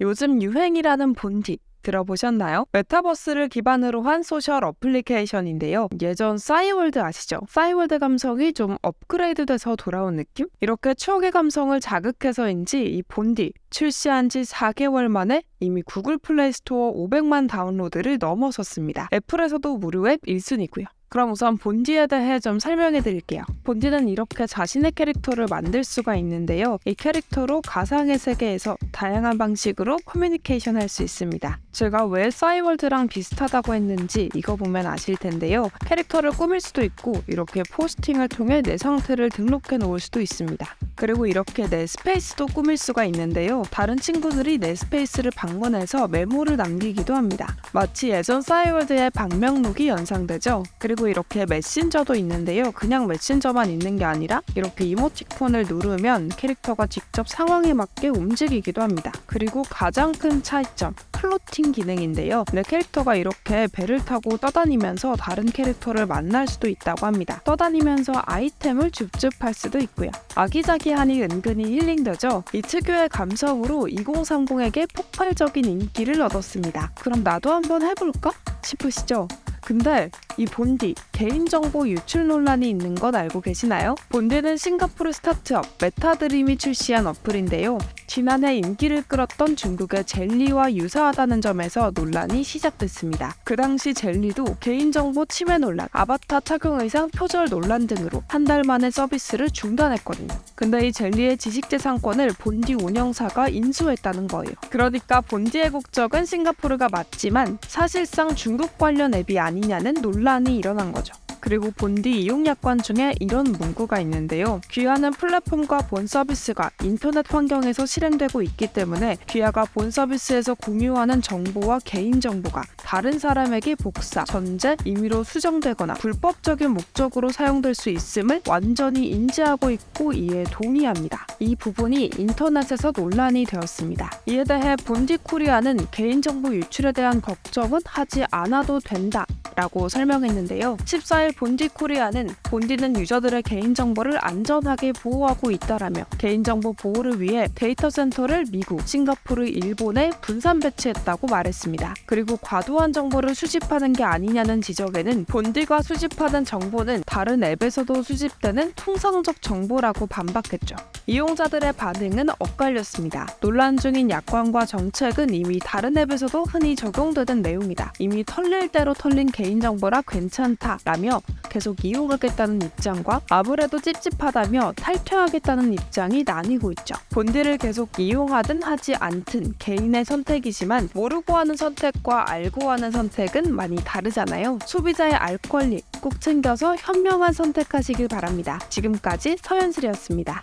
요즘 유행이라는 본디 들어보셨나요? 메타버스를 기반으로 한 소셜 어플리케이션인데요. 예전 싸이월드 아시죠? 싸이월드 감성이 좀 업그레이드돼서 돌아온 느낌? 이렇게 추억의 감성을 자극해서인지 이 본디 출시한 지 4개월 만에 이미 구글 플레이 스토어 500만 다운로드를 넘어섰습니다. 애플에서도 무료 앱 1순위고요. 그럼 우선 본디에 대해 좀 설명해 드릴게요. 본디는 이렇게 자신의 캐릭터를 만들 수가 있는데요. 이 캐릭터로 가상의 세계에서 다양한 방식으로 커뮤니케이션 할 수 있습니다. 제가 왜 싸이월드랑 비슷하다고 했는지 이거 보면 아실 텐데요. 캐릭터를 꾸밀 수도 있고 이렇게 포스팅을 통해 내 상태를 등록해 놓을 수도 있습니다. 그리고 이렇게 내 스페이스도 꾸밀 수가 있는데요. 다른 친구들이 내 스페이스를 방문해서 메모를 남기기도 합니다. 마치 예전 싸이월드의 방명록이 연상되죠. 그리고 이렇게 메신저도 있는데요. 그냥 메신저만 있는 게 아니라 이렇게 이모티콘을 누르면 캐릭터가 직접 상황에 맞게 움직이기도 합니다. 그리고 가장 큰 차이점, 플로팅 기능인데요. 내 캐릭터가 이렇게 배를 타고 떠다니면서 다른 캐릭터를 만날 수도 있다고 합니다. 떠다니면서 아이템을 줍줍할 수도 있고요. 아기자기하니 은근히 힐링되죠. 이 특유의 감성으로 2030에게 폭발적인 인기를 얻었습니다. 그럼 나도 한번 해볼까? 싶으시죠? 근데 이 본디 개인정보 유출 논란이 있는 것 알고 계시나요? 본디는 싱가포르 스타트업 메타드림이 출시한 어플인데요. 지난해 인기를 끌었던 중국의 젤리와 유사하다는 점에서 논란이 시작됐습니다. 그 당시 젤리도 개인정보 침해 논란, 아바타 착용 의상 표절 논란 등으로 한 달 만에 서비스를 중단했거든요. 근데 이 젤리의 지식재산권을 본디 운영사가 인수했다는 거예요. 그러니까 본디의 국적은 싱가포르가 맞지만 사실상 중국 관련 앱이 아니냐는 논란이 일어난 거죠. 그리고 본디 이용 약관 중에 이런 문구가 있는데요. 귀하는 플랫폼과 본 서비스가 인터넷 환경에서 실행되고 있기 때문에 귀하가 본 서비스에서 공유하는 정보와 개인 정보가 다른 사람에게 복사, 전제, 임의로 수정되거나 불법적인 목적으로 사용될 수 있음을 완전히 인지하고 있고 이에 동의합니다. 이 부분이 인터넷에서 논란이 되었습니다. 이에 대해 본디 코리아는 개인정보 유출에 대한 걱정은 하지 않아도 된다. 라고 설명했는데요. 14일 본디 코리아는 본디는 유저들의 개인정보를 안전하게 보호하고 있다라며 개인정보 보호를 위해 데이터 센터를 미국, 싱가포르, 일본에 분산 배치했다고 말했습니다. 그리고 과도한 정보를 수집하는 게 아니냐는 지적에는 본디가 수집하는 정보는 다른 앱에서도 수집되는 통상적 정보라고 반박했죠. 이용자들의 반응은 엇갈렸습니다. 논란 중인 약관과 정책은 이미 다른 앱에서도 흔히 적용되는 내용이다. 이미 털릴 대로 털린 개인정보라 괜찮다라며 계속 이용하겠다는 입장과 아무래도 찝찝하다며 탈퇴하겠다는 입장이 나뉘고 있죠. 본디를 계속 이용하든 하지 않든 개인의 선택이지만 모르고 하는 선택과 알고 하는 선택은 많이 다르잖아요. 소비자의 알 권리 꼭 챙겨서 현명한 선택하시길 바랍니다. 지금까지 서현슬이었습니다.